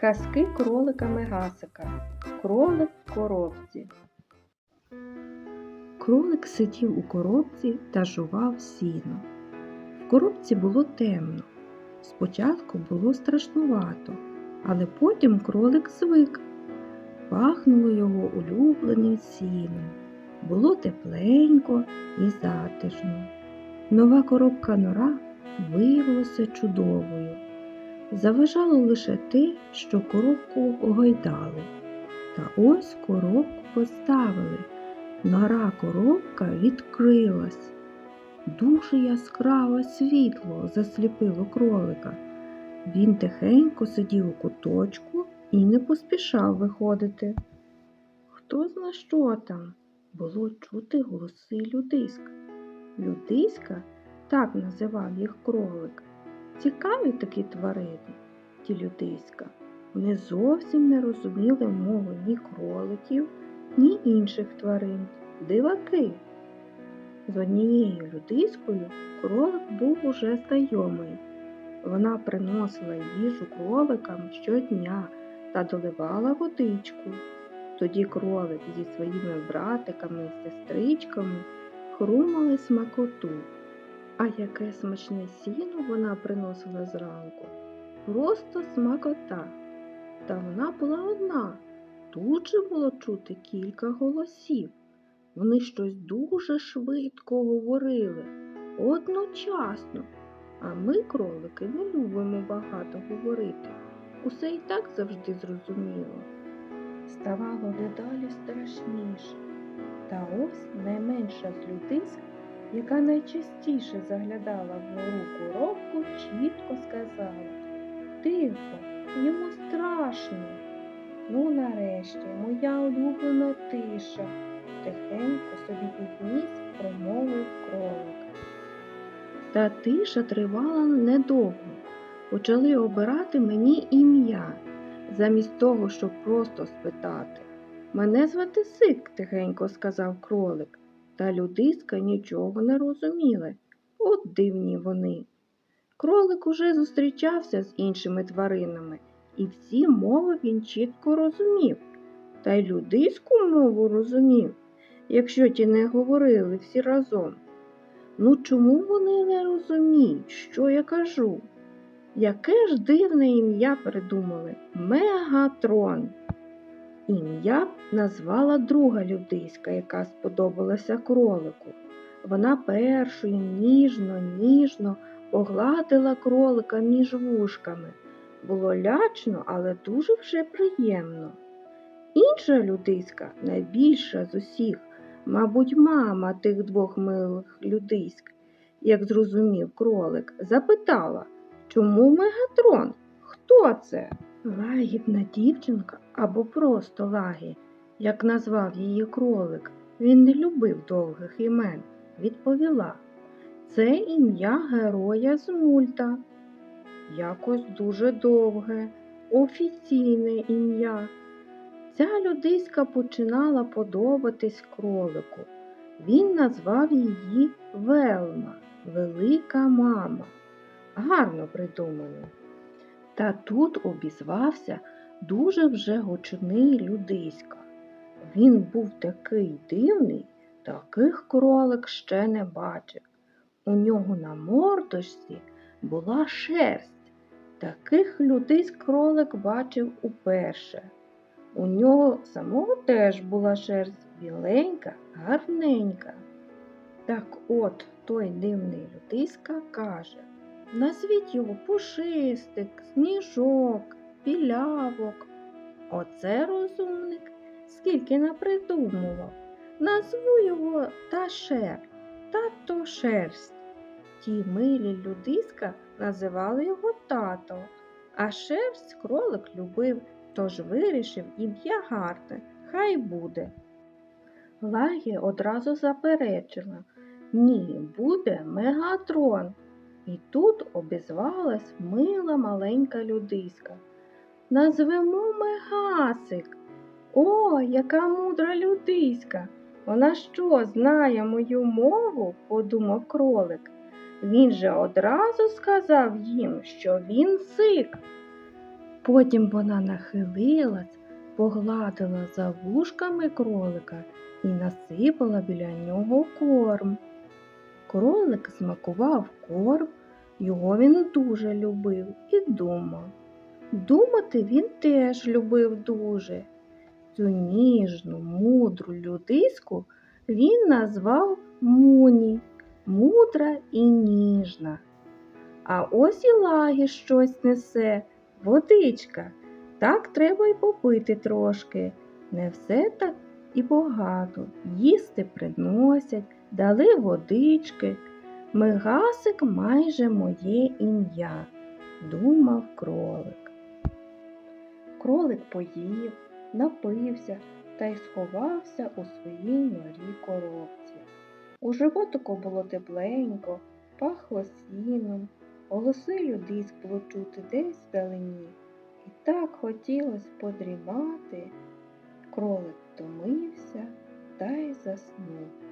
Казки кролика Мегасика. Кролик в коробці. Кролик сидів у коробці та жував сіно. В коробці було темно. Спочатку було страшнувато, але потім кролик звик. Пахнуло його улюбленим сіном. Було тепленько і затишно. Нова коробка нора виявилася чудовою. Заважало лише те, що коробку огойдали. Та ось коробку поставили. Нора коробка відкрилась. Дуже яскраве світло засліпило кролика. Він тихенько сидів у куточку і не поспішав виходити. Хто зна що там? Було чути голоси людиська. Людиська так називав їх кролик. Цікаві такі тварини, ті людиська. Вони зовсім не розуміли мови ні кроликів, ні інших тварин, диваки. З однією людиською кролик був уже знайомий. Вона приносила їжу кроликам щодня та доливала водичку. Тоді кролик зі своїми братиками і сестричками хрумали смакоту. А яке смачне сіно вона приносила зранку. Просто смакота. Та вона була одна. Тут же було чути кілька голосів. Вони щось дуже швидко говорили, одночасно. А ми, кролики, не любимо багато говорити. Усе і так завжди зрозуміло. Ставало дедалі страшніше. Та ось найменша з людиськ яка найчастіше заглядала в гору коробку, чітко сказала Тихо, йому страшно. Ну, нарешті, моя улюблена тиша, тихенько собі підніс, промовив кролик. Та тиша тривала недовго. Почали обирати мені ім'я, замість того, щоб просто спитати. Мене звати Сик, тихенько сказав кролик. Та людиська нічого не розуміли. От дивні вони. Кролик уже зустрічався з іншими тваринами, і всі мови він чітко розумів. Та й людиську мову розумів, якщо ті не говорили всі разом. Ну чому вони не розуміють, що я кажу? Яке ж дивне ім'я придумали Мегатрон. Ім'я назвала друга людиська, яка сподобалася кролику. Вона першою ніжно, ніжно погладила кролика між вушками. Було лячно, але дуже вже приємно. Інша людиська, найбільша з усіх, мабуть, мама тих двох милих людиськ, як зрозумів кролик, запитала, чому мегатрон? Хто це? Лагідна дівчинка або просто лагі, як назвав її кролик, він не любив довгих імен, відповіла. Це ім'я героя з мульта. Якось дуже довге, офіційне ім'я. Ця людиська починала подобатись кролику. Він назвав її Велма, велика мама. Гарно придумано. Та тут обізвався дуже вже гучний людиська. Він був такий дивний, таких кролик ще не бачив. У нього на мордочці була шерсть. Таких людиськ кролик бачив уперше. У нього самого теж була шерсть біленька, гарненька. Так от той дивний людиська каже Назвіть його пушистик, сніжок, білявок. Оце розумник, скільки напридумував. Назву його Ташер, тато шерсть. Ті милі людиська називали його тато, а шерсть кролик любив, тож вирішив ім'я гарне, хай буде. Лагі одразу заперечила ні, буде мегатрон. І тут обізвалась мила маленька людиська. Назвемо Мегасик. О, яка мудра людиська! Вона що, знає мою мову? подумав кролик. Він же одразу сказав їм, що він сик. Потім вона нахилилась, погладила за вушками кролика і насипала біля нього корм. Кролик смакував корм, його він дуже любив і думав. Думати він теж любив дуже. Цю ніжну, мудру людиську він назвав Муні, мудра і ніжна. А ось і лагі щось несе, водичка. Так треба й попити трошки. Не все так і багато. Їсти приносять, дали водички. Мигасик майже моє ім'я, думав кролик. Кролик поїв, напився та й сховався у своїй норі коробці. У животику було тепленько, пахло сіном, голоси людиськ було чути десь вдалині. І так хотілося подрімати. Кролик втомився та й заснув.